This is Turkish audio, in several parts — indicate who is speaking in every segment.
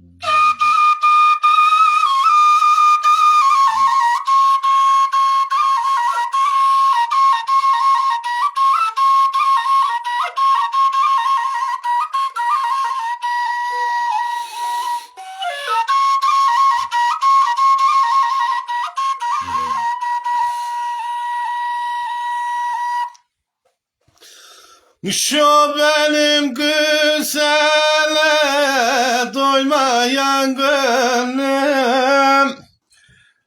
Speaker 1: Yeah. Şu benim güzele doymayan gönlüm.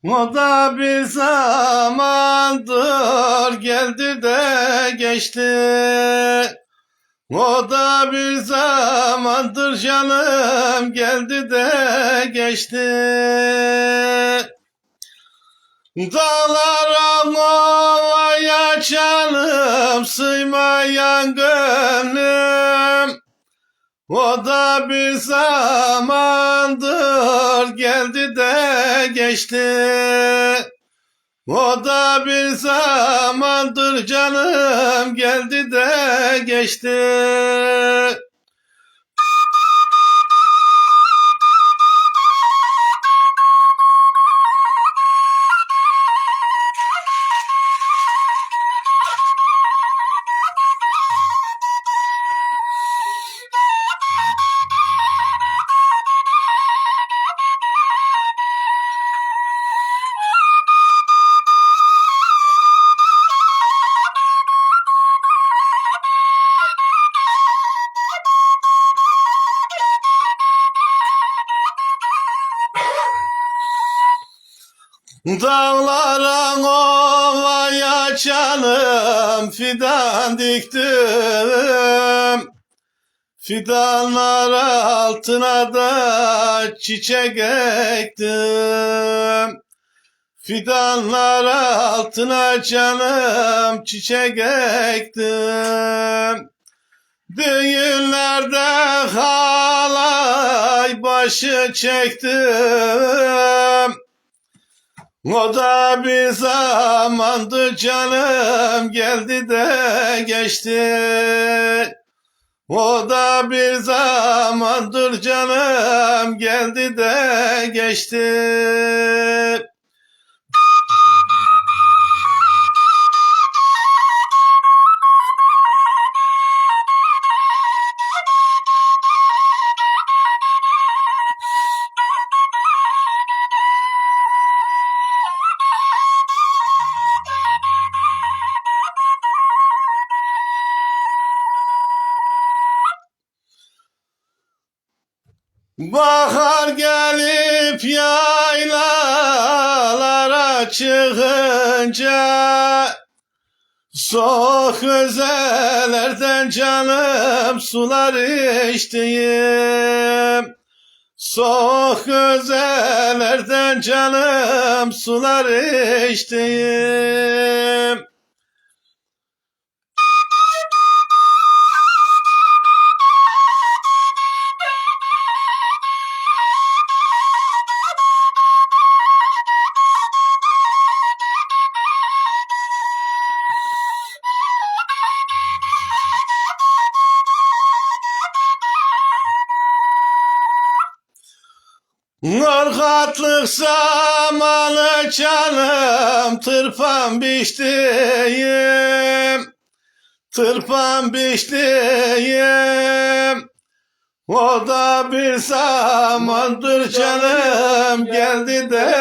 Speaker 1: O da bir zamandır geldi de geçti. O da bir zamandır canım geldi de geçti. Dağlara ovaya canım sıymayan gönlüm. O da bir zamandır geldi de geçti. O da bir zamandır canım geldi de geçti Dağlara ovaya canım fidan diktim Fidanlar altına da çiçek ektim. Fidanlar altına canım çiçek ektim. Düğünlerde halay başı çektim o da bir zamandı canım geldi de geçti. O da bir zamandır canım geldi de geçti. Bahar gelip yaylalara çıkınca Soğuk özelerden canım sular içtiğim. Soğuk özelerden canım sular içtiğim Norgatlık zamanı canım tırpan biçtiğim. Tırpan biçtiğim. O da bir zamandır canım geldi de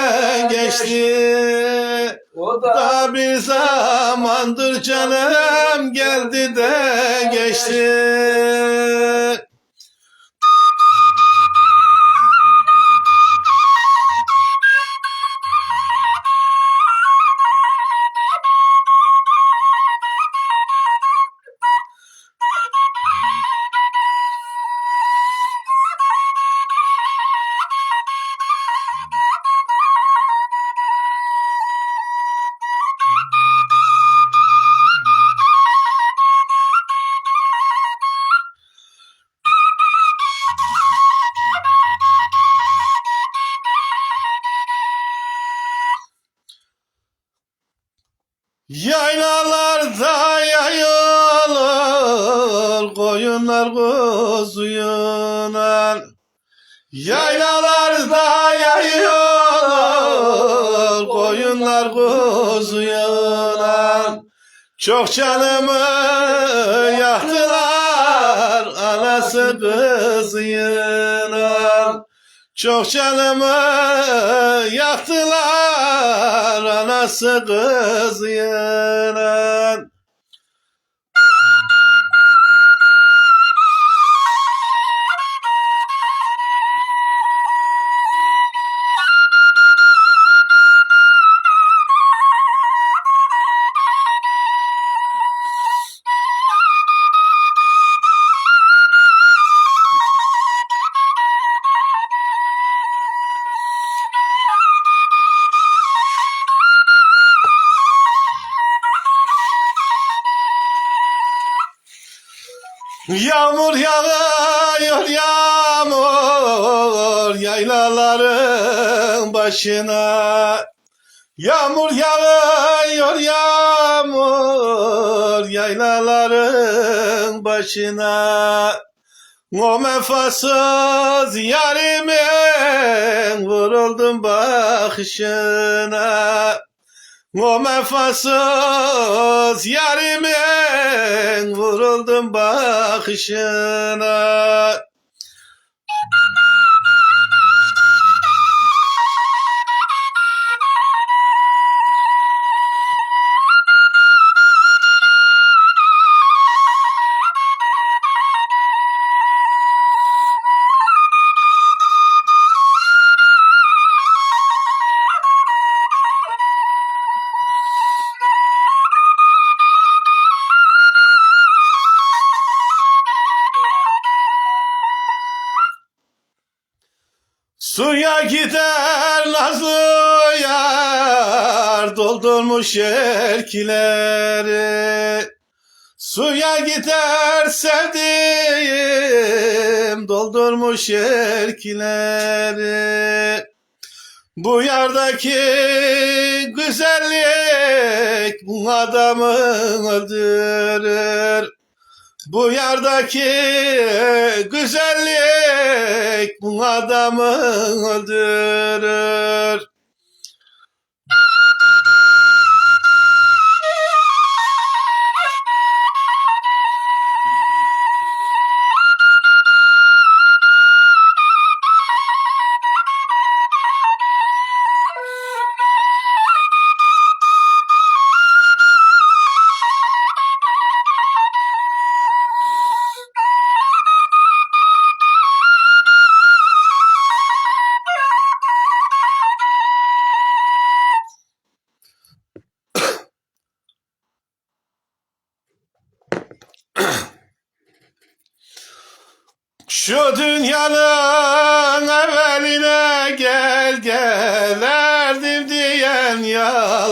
Speaker 1: geçti.
Speaker 2: O
Speaker 1: da bir zamandır canım geldi de geçti Yaylalarda yayılır koyunlar kuzuyunan Yaylalarda yayıyor koyunlar kuzuyular Çok canımı yaktılar anası kızıyla Çok canımı yaktılar anası kızıyla Yağmur yağıyor yağmur yaylaların başına. Yağmur yağıyor yağmur yaylaların başına. O mefasız yarimin vuruldum bakışına o mefasız yarimin vuruldum bakışına gider nazlı yar doldurmuş erkileri. Suya gider sevdiğim doldurmuş erkileri. Bu yardaki güzellik bu adamı öldürür bu yardaki güzellik bu adamı öldürür.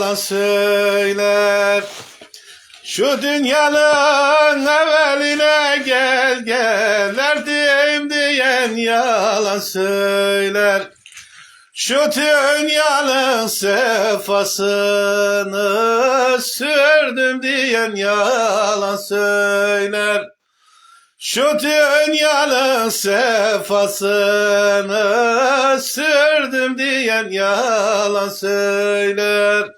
Speaker 1: Yalan söyler. Şu dünyanın evveline gel gelerdim diyen yalan söyler. Şu dünyanın sefasını sürdüm diyen yalan söyler. Şu dünyanın sefasını sürdüm diyen yalan söyler.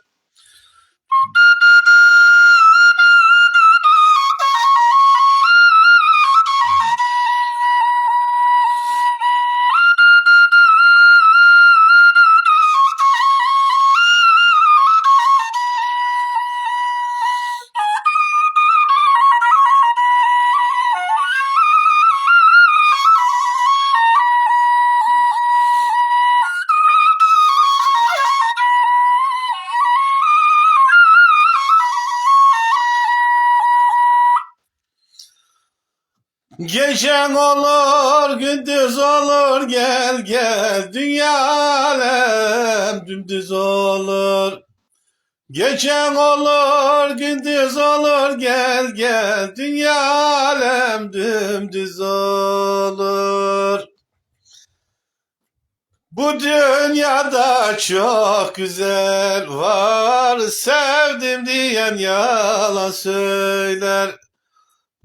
Speaker 1: Gecen olur, gündüz olur, gel gel, dünya alem dümdüz olur. Gecen olur, gündüz olur, gel gel, dünya alem dümdüz olur. Bu dünyada çok güzel var, sevdim diyen yalan söyler.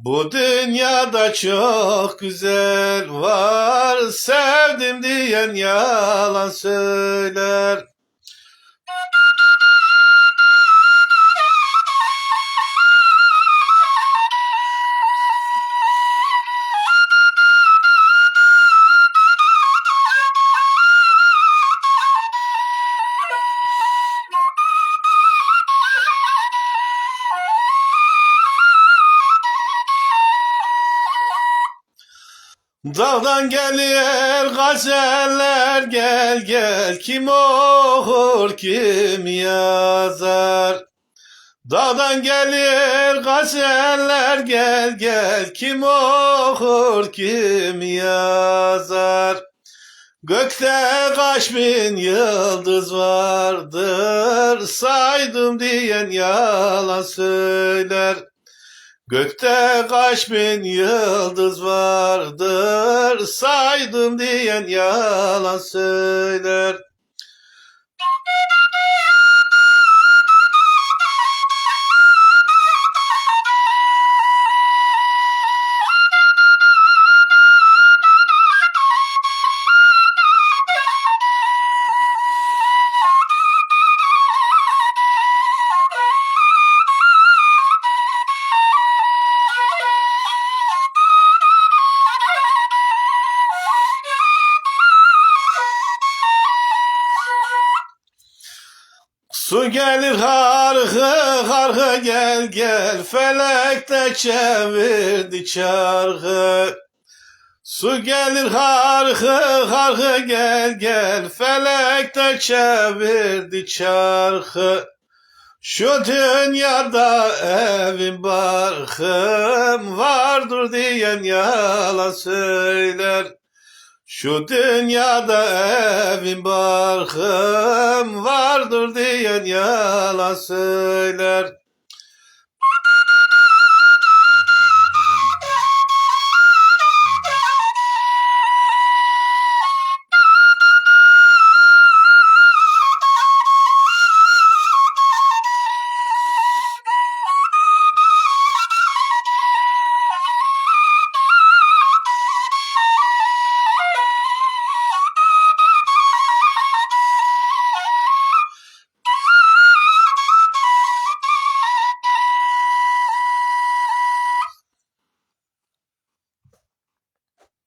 Speaker 1: Bu dünyada çok güzel var, sevdim diyen yalan söyler. Dağdan gelir gazeller gel gel. Kim okur kim yazar? Dağdan gelir gazeller gel gel. Kim okur kim yazar? Gökte kaç bin yıldız vardır saydım diyen yalan söyler Gökte kaç bin yıldız vardır saydım diyen yalan söyler. Su gelir harkı harkı gel gel felekte çevirdi çarkı. Su gelir harkı harkı gel gel felekte çevirdi çarkı. Şu dünyada evim barkım vardır diyen yalan söyler. Şu dünyada evim barkım vardır diyen yalan söyler.